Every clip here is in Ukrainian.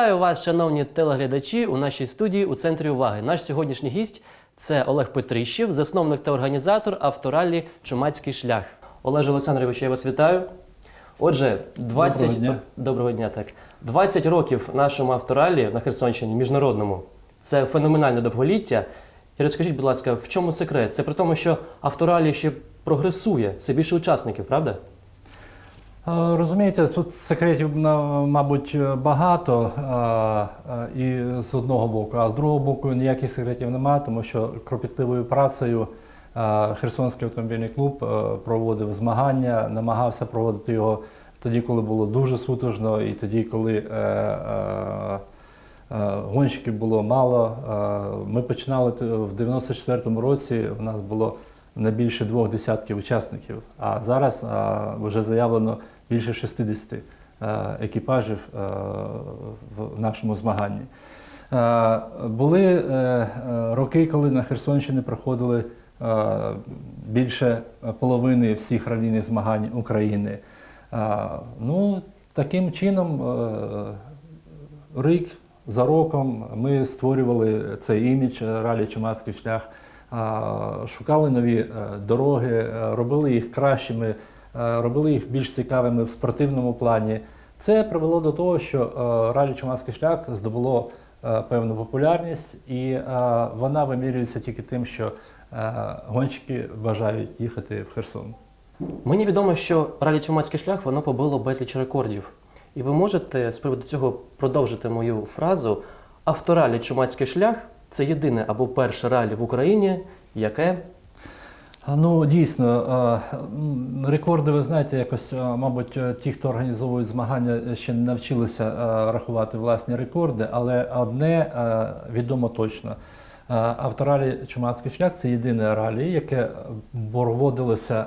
Вітаю вас, шановні телеглядачі, у нашій студії у центрі уваги. Наш сьогоднішній гість це Олег Петрищев, засновник та організатор авторалі Чумацький шлях. Олеже Олександровичу, я вас вітаю. Отже, 20... Доброго дня. Доброго дня, так. 20 років нашому авторалі на Херсонщині, міжнародному. Це феноменальне довголіття. І розкажіть, будь ласка, в чому секрет? Це при тому, що авторалі ще прогресує, це більше учасників, правда? Е, Розумієте, тут секретів, мабуть, багато е, е, і з одного боку, а з другого боку ніяких секретів немає, тому що кропітливою працею Херсонський автомобільний клуб проводив змагання, намагався проводити його тоді, коли було дуже сутужно, і тоді, коли гонщиків було мало. Ми починали в 94-му році, у нас було не більше двох десятків учасників, а зараз вже заявлено більше 60 е, екіпажів е, в нашому змаганні. Е, Були роки, коли на Херсонщині проходили більше половини всіх ралійних змагань України. Ну, таким чином, рік за роком ми створювали цей імідж ралі Чумацький шлях, шукали нові е, дороги, е, робили їх кращими, е, робили їх більш цікавими в спортивному плані. Це привело до того, що ралі Чумацький шлях здобуло певну популярність, і вона вимірюється тільки тим, що гонщики бажають їхати в Херсон. Мені відомо, що ралі Чумацький шлях воно побило безліч рекордів. І ви можете з приводу цього продовжити мою фразу. Авторалі Чумацький шлях це єдине або перше ралі в Україні, яке Ну, дійсно, рекорди, ви знаєте, якось, мабуть, е, ті, хто організовують змагання, е, ще не навчилися рахувати власні рекорди, але одне відомо точно. Авторалі Чумацький шлях це єдине ралі, яке проводилося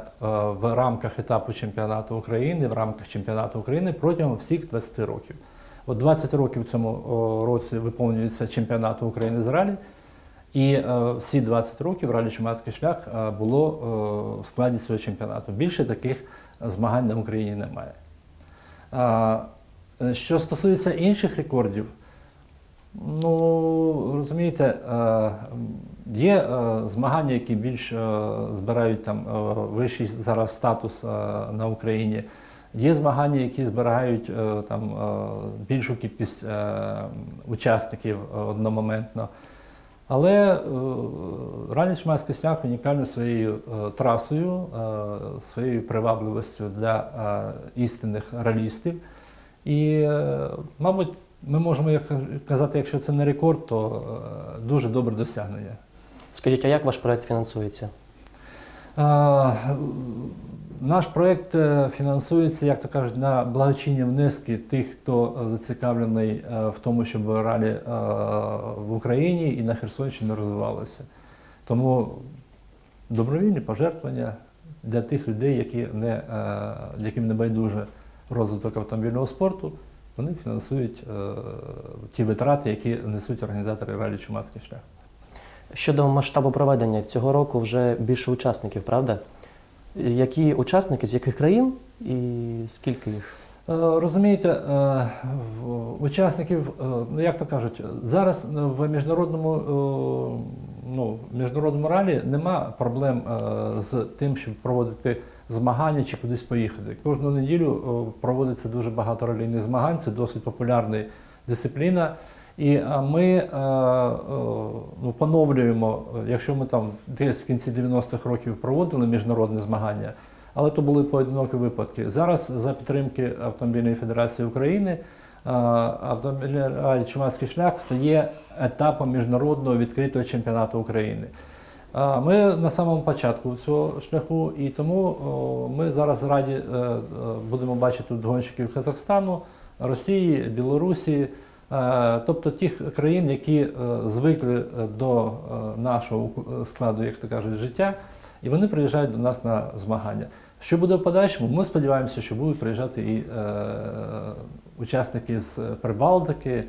в рамках етапу чемпіонату України, в рамках чемпіонату України протягом всіх 20 років. От 20 років в цьому році виповнюється чемпіонату України з ралі. І е, всі 20 років ралі Чумацький шлях е, було е, в складі цього чемпіонату. Більше таких змагань на Україні немає. Що стосується інших рекордів, ну розумієте, є змагання, які більш збирають там вищий зараз статус на Україні. Є змагання, які збирають е, там е, більшу кількість е, учасників одномоментно. Але ралі Шмайський шлях унікальний своєю трасою, своєю привабливістю для істинних ралістів. І, мабуть, ми можемо казати, якщо це не рекорд, то дуже добре досягнення. скажіть, а як ваш проект фінансується? Наш проєкт е, фінансується, як то кажуть, на благочинні внески тих, хто е, зацікавлений е, в тому, щоб ралі в Україні і на Херсонщині розвивалося. Тому добровільні пожертвування для тих людей, які не, яким не байдуже розвиток автомобільного спорту, вони фінансують ті витрати, які несуть організатори ралі Чумацький шлях. Щодо масштабу проведення цього року вже більше учасників, правда? Які учасники, з яких країн і скільки їх? Е, Розумієте, е, учасників, е, ну як то кажуть, зараз в міжнародному, ну, міжнародному ралі нема проблем з тим, щоб проводити змагання чи кудись поїхати. Кожну неділю проводиться дуже багато ралійних змагань, це досить популярна дисципліна. І е, ми е, е, ну, поновлюємо, якщо ми там десь в кінці 90-х років проводили міжнародні змагання, але то були поодинокі випадки. Зараз за підтримки Автомобільної Федерації України автомобільний Чумацький шлях стає етапом міжнародного відкритого чемпіонату України. Ми на самому початку цього шляху, і тому ми зараз раді будемо бачити тут гонщиків Казахстану, Росії, Білорусі, тобто тих країн, які е, звикли е, до е, нашого складу, як то кажуть, життя, і вони приїжджають до нас на змагання. Що буде в подальшому? Ми сподіваємося, що будуть приїжджати і е, учасники з Прибалтики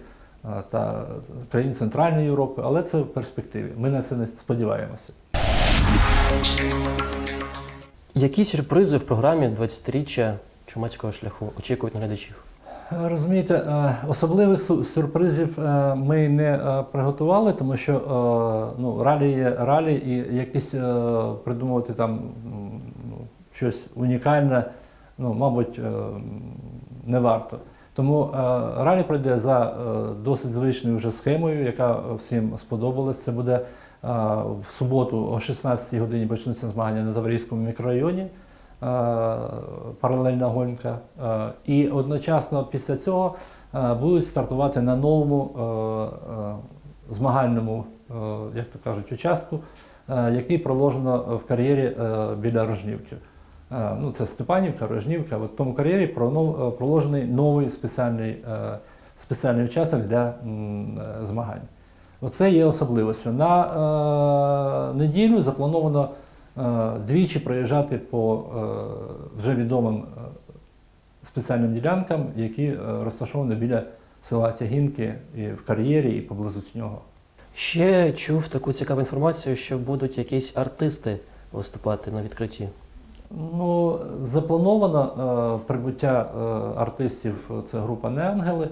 е, та країн Центральної Європи, але це в перспективі. Ми на це не сподіваємося. Які сюрпризи в програмі 20-річчя чумацького шляху очікують на глядачів? Розумієте, е, особливих сюрпризів е, ми не е, приготували, тому що ну, ралі є ралі, і якісь придумувати там щось унікальне, ну, мабуть, не варто. Тому ралі пройде за досить звичною вже схемою, яка всім сподобалась. Це буде в суботу о 16 годині почнуться змагання на Таврійському мікрорайоні паралельна гонка. Е, І одночасно після цього е, будуть стартувати на новому е, е, змагальному, е, як то кажуть, участку, е, який проложено в кар'єрі е, біля Рожнівки. Е, Ну, це Степанівка, Рожнівка. В тому кар'єрі е, проложений новий спеціальний, е, спеціальний участок для е, змагань. Оце є особливостю. На е, неділю заплановано е, двічі проїжджати по е, вже відомим е, спеціальним ділянкам, які е, розташовані біля села Тягінки і в кар'єрі, і поблизу нього. Ще чув таку цікаву інформацію, що будуть якісь артисти виступати на відкритті. Ну, заплановано е, прибуття е, артистів. Це група Неангели,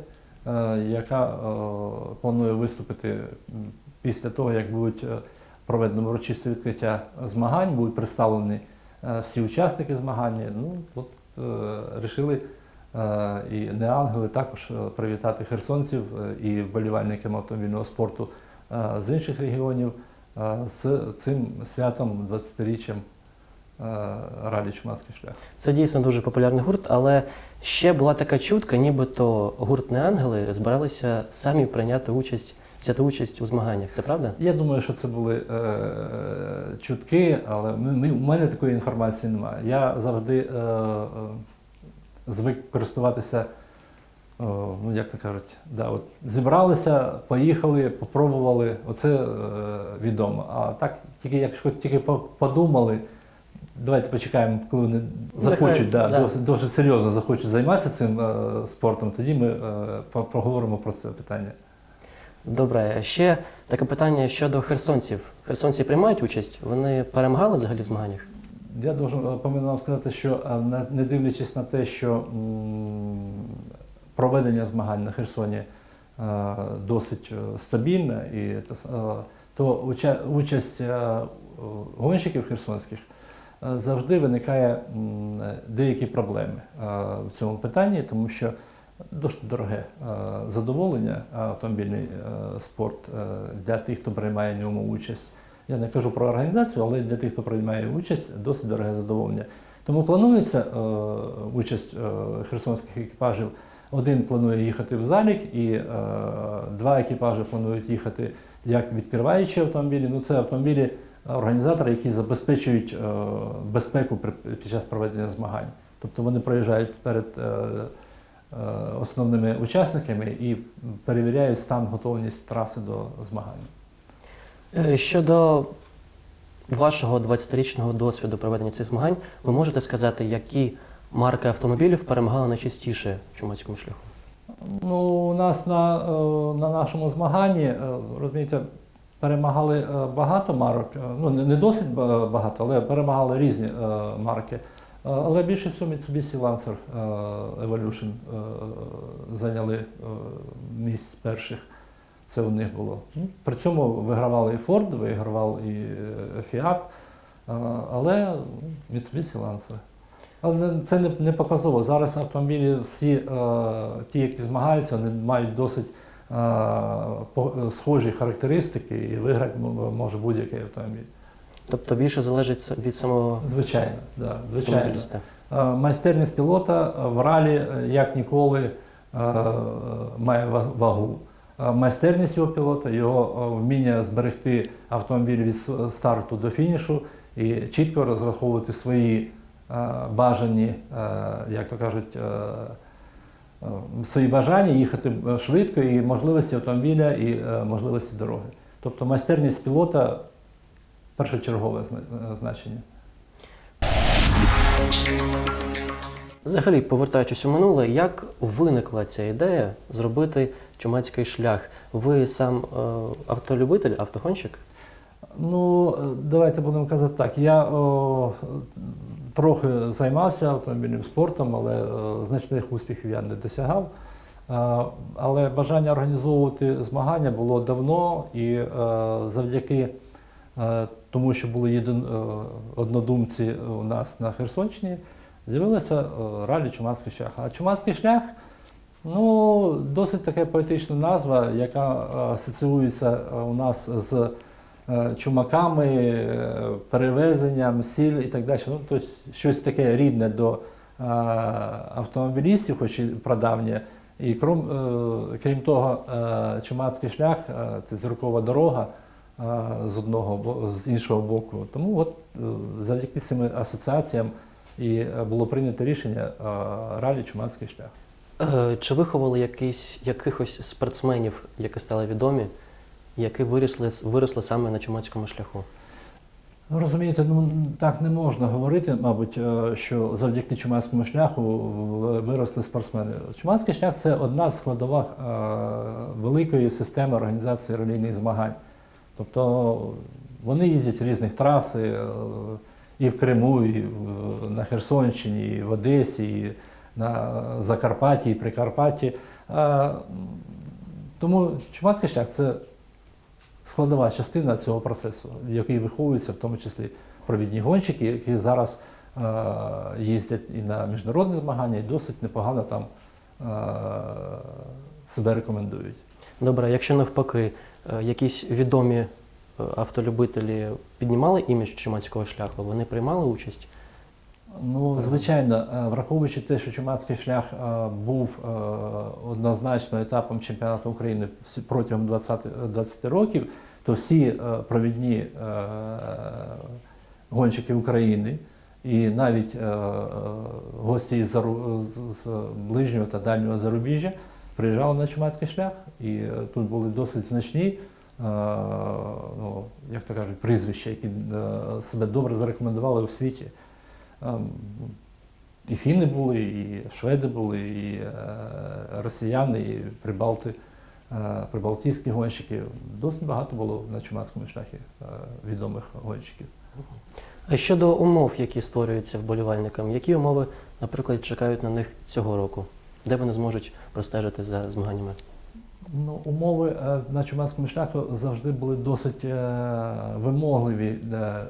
е, яка е, планує виступити після того, як будуть е, проведено урочисте відкриття змагань, будуть представлені е, всі учасники змагання. Ну, от е, рішили е, і Неангели також привітати херсонців і вболівальників автомобільного спорту з інших регіонів з цим святом 20-річчям е, ралі Чумацький шлях. Це дійсно дуже популярний гурт, але ще була така чутка, нібито гурт не ангели збиралися самі прийняти участь, взяти участь у змаганнях. Це правда? Я думаю, що це були е, чутки, але ми, ми, у мене такої інформації немає. Я завжди е, е, звик користуватися, е, ну як то кажуть, да, от, зібралися, поїхали, попробували, оце е, відомо. А так, тільки якщо тільки подумали, давайте почекаємо, коли вони захочуть, да, да. Досить, досить серйозно захочуть займатися цим е, спортом, тоді ми е, по- поговоримо про це питання. Добре, ще таке питання щодо херсонців. Херсонці приймають участь? Вони перемагали взагалі в змаганнях? Я должен, повинен вам сказати, що е, не- дивлячись на те, що проведення змагань на Херсоні е, досить е, стабільне, і е, то участь е, гонщиків херсонських е, завжди виникає деякі проблеми е, в цьому питанні, тому що досить дороге е, задоволення е, автомобільний е, спорт для тих, хто приймає в ньому участь. Я не кажу про організацію, але для тих, хто приймає участь, досить дороге задоволення. Тому планується участь херсонських екіпажів. Один планує їхати в залік, і два екіпажі планують їхати як відкриваючі автомобілі. Ну, це автомобілі організатора, які забезпечують безпеку при- під час проведення змагань. Тобто вони проїжджають перед основними учасниками і перевіряють стан готовність траси до змагань. Е, Щодо вашого 20-річного досвіду проведення цих змагань, ви можете сказати, які марки автомобілів перемагали найчастіше в чумацькому шляху? Ну, у нас на, е, на нашому змаганні, е, розумієте, перемагали е, багато марок. Е, Ну, не досить багато, але перемагали різні е, марки. Але більше всього Mitsubishi Lancer Evolution зайняли місць перших. Це у них було. Ну, При цьому вигравали і Ford, вигравав і Fiat, е, але ну, Mitsubishi Lancer. Але це не, показово. Зараз автомобілі всі ті, які змагаються, вони мають досить схожі характеристики і виграти може будь-який автомобіль. Тобто більше залежить від самого Звичайно, да, звичайно. Майстерність пілота в ралі е, як ніколи е, має вагу. Майстерність його пілота, його е, вміння зберегти автомобіль від старту до фінішу і чітко розраховувати свої бажані, як то кажуть, свої бажання їхати швидко і можливості автомобіля, і можливості дороги. Тобто майстерність пілота першочергове е, значення. Взагалі, повертаючись у минуле, як виникла ця ідея зробити чумацький шлях? Ви сам е, автолюбитель, автогонщик? Ну, е, давайте будемо казати так. Я о, трохи займався автомобільним спортом, але е, значних успіхів я не досягав. Е, Але бажання організовувати змагання було давно, і е, завдяки тому, що були єдин, е, однодумці у нас на Херсонщині, з'явилося е, ралі Чумацький шлях. А Чумацький шлях ну, досить така поетична назва, яка е, асоціюється у нас з чумаками, перевезенням, сіль і так далі. Ну, тобто щось таке рідне до автомобілістів, хоч і прадавнє. І крім, крім того, Чумацький шлях це зіркова дорога з одного з іншого боку. Тому от е, завдяки цим асоціаціям і е, було прийнято рішення ралі Чумацький шлях. Е, Чи виховали якийсь, якихось спортсменів, які стали відомі, які виросли, виросли саме на чумацькому шляху? Ну, Розумієте, ну так не можна говорити, мабуть, що завдяки Чумацькому шляху виросли спортсмени. Чумацький шлях це одна з складових великої системи організації релійних змагань. Тобто вони їздять різних траси е, і в Криму, і на Херсонщині, і в Одесі, і на Закарпатті, і Прикарпатті. Е, Тому Чумацький шлях це складова частина цього процесу, який виховуються в тому числі провідні гонщики, які зараз е, їздять і на міжнародні змагання, і досить непогано там себе рекомендують. Добре, якщо навпаки, якісь відомі е, автолюбителі піднімали імідж чумацького шляху, вони приймали участь? Ну, звичайно, е, враховуючи те, що Чумацький шлях е, був е, однозначно етапом чемпіонату України протягом 20, 20 років, то всі е, провідні е, гонщики України і навіть е, е, гості з ближнього та дальнього зарубіжжя приїжджали на Чумацький шлях, і е, тут були досить значні. е, Ну, як то кажуть, прізвища, які е, себе добре зарекомендували у світі. Ем, І фіни були, і шведи були, і росіяни, і прибалти, прибалтійські гонщики. Досить багато було на Чумацькому шляхі відомих гонщиків. А щодо умов, які створюються вболівальникам, які умови, наприклад, чекають на них цього року? Де вони зможуть простежити за змаганнями? Ну, умови е, на Чумацькому шляху завжди були досить е, вимогливі, е,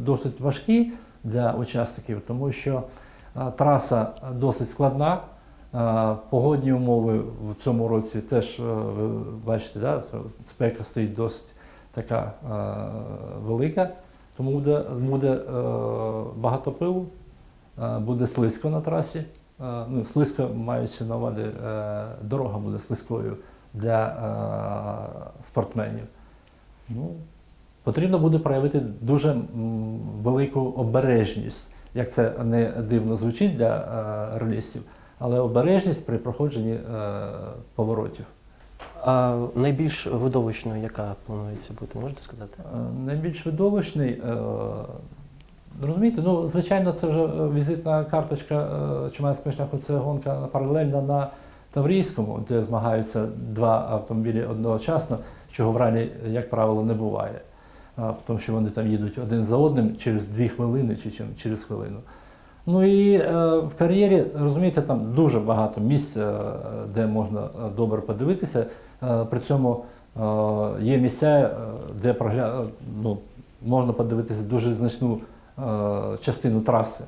досить важкі для учасників, тому що траса досить складна. Погодні умови в цьому році теж ви бачите, да, спека стоїть досить така велика, тому буде, буде багато пилу, буде слизько на трасі. Е, Ну, слизько маючи на увазі, е, дорога буде слизькою для е, спортсменів. Ну, потрібно буде проявити дуже велику обережність, як це не дивно звучить для релістів, але обережність при проходженні поворотів. А найбільш видовищною, яка планується бути, можете сказати? Найбільш видовищний, розумієте, ну, звичайно, це вже е, візитна карточка е, Чумацького шляху, це гонка паралельна на Таврійському, де змагаються два автомобілі одночасно, чого в ралі, як правило, не буває. Тому що вони там їдуть один за одним через дві хвилини чи через хвилину. Ну і е, в кар'єрі, розумієте, там дуже багато місць, е, де можна добре подивитися. При цьому е, є місця, де ну, можна подивитися дуже значну частину траси.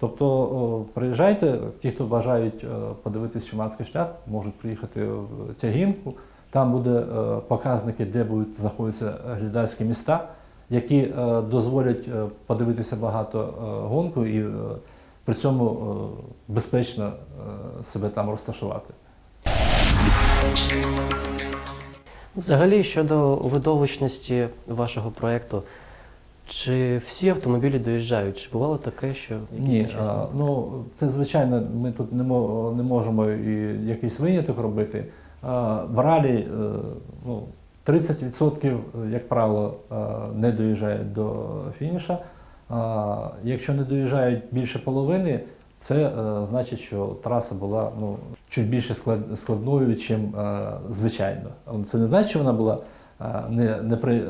Тобто приїжджайте, ті, хто бажають е, подивитись Чумацький шлях, можуть приїхати в Тягінку. Там буде е, показники, де будуть знаходитися глядацькі міста, які е, дозволять е, подивитися багато е, гонку і е, при цьому е, безпечно е, себе там розташувати. Взагалі, щодо видовищності вашого проєкту, чи всі автомобілі доїжджають? Чи бувало таке, що якісь Ні, нещасні? а, ну це звичайно, ми тут не, мо- не можемо і якийсь виняток робити. А, в ралі е, ну, 30%, як правило, е, не доїжджають до фініша. А, якщо не доїжджають більше половини, це е, значить, що траса була ну, чуть більше склад- складною, ніж звичайно. Але Це не значить, що вона була е,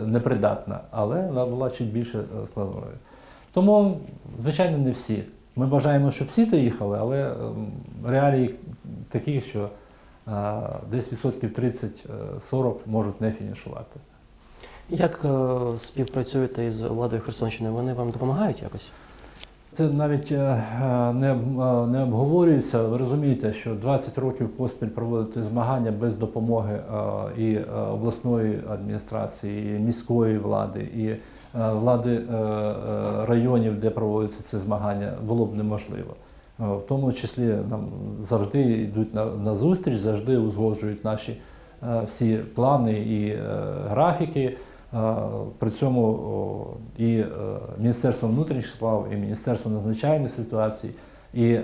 непридатна, але вона була чуть більше е, складною. Тому Звичайно, не всі. Ми бажаємо, щоб всі доїхали, але ем, реалії такі, що е, десь відсотків 30-40 можуть не фінішувати. Як е, співпрацюєте із владою Херсонщини? Вони вам допомагають якось? Це навіть е, е, не, е, не обговорюється. Ви розумієте, що 20 років поспіль проводити змагання без допомоги і обласної адміністрації, і міської влади, і влади районів, де проводяться ці змагання, було б неможливо. В тому числі нам завжди йдуть на, на зустріч, завжди узгоджують наші всі плани і графіки. При цьому і е, Міністерство внутрішніх справ, і Міністерство надзвичайних ситуацій, і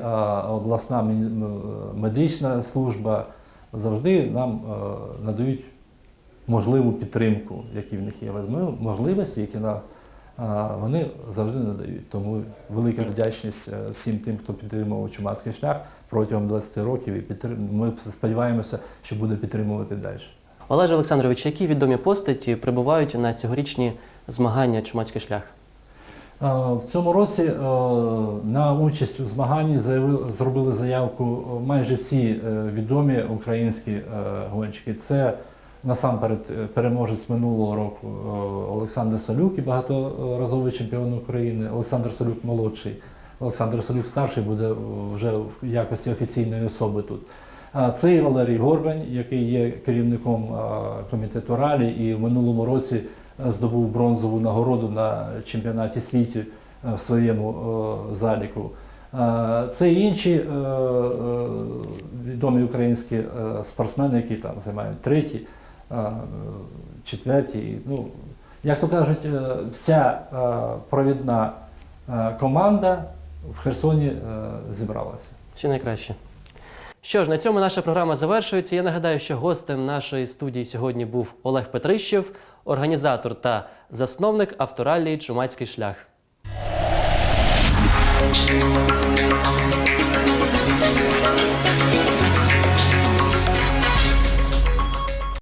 обласна медична служба завжди нам е, надають можливу підтримку, які в них є можливості, які на, вони завжди надають. Тому велика вдячність е, всім тим, хто підтримував чумацький шлях протягом 20 років, і ми сподіваємося, що буде підтримувати далі. Олеже Олександрович, які відомі постаті прибувають на цьогорічні змагання Чумацький шлях? Е, В цьому році е, на участь у змаганні зробили заявку майже всі е, відомі українські гонщики. Це насамперед переможець минулого року Олександр Солюк і багаторазовий чемпіон України, Олександр Солюк молодший. Олександр Солюк старший буде вже в якості офіційної особи тут. Це і Валерій Горбань, який є керівником комітету ралі, і в минулому році е, здобув бронзову нагороду на чемпіонаті світу е, в своєму е, заліку. Це і інші відомі українські спортсмени, які там займають треті, четверті. Ну, як то кажуть, вся провідна команда в Херсоні зібралася. Всі найкраще. Що ж, на цьому наша програма завершується. Я нагадаю, що гостем нашої студії сьогодні був Олег Петрищев, організатор та засновник авторалії Чумацький шлях.